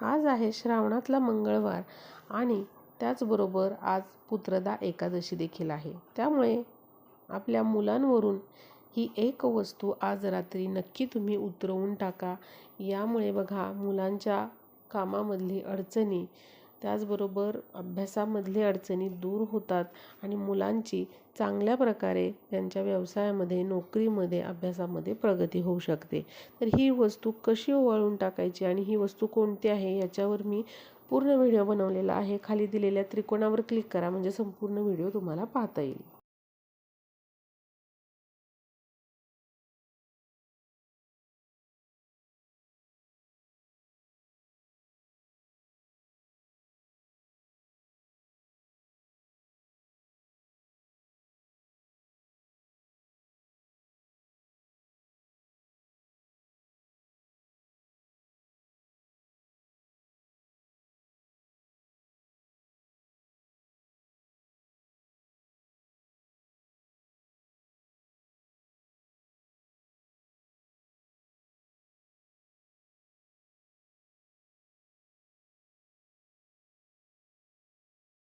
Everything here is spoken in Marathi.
आज आहे श्रावणातला मंगळवार आणि त्याचबरोबर आज पुत्रदा एकादशी देखील आहे. त्यामुळे आपल्या मुलांवरून ही एक वस्तू आज रात्री नक्की तुम्ही उतरवून टाका. यामुळे बघा मुलांच्या कामामधली अडचणी त्याचबरोबर अभ्यासामधले अडचणी दूर होतात आणि मुलांची चांगल्या प्रकारे त्यांच्या व्यवसायामध्ये नोकरीमध्ये अभ्यासामध्ये प्रगती होऊ शकते. तर ही वस्तू कशी ओवाळून टाकायची आणि ही वस्तू कोणती आहे याच्यावर मी पूर्ण व्हिडिओ बनवलेला आहे. खाली दिलेल्या त्रिकोणावर क्लिक करा म्हणजे संपूर्ण व्हिडिओ तुम्हाला पाहता येईल.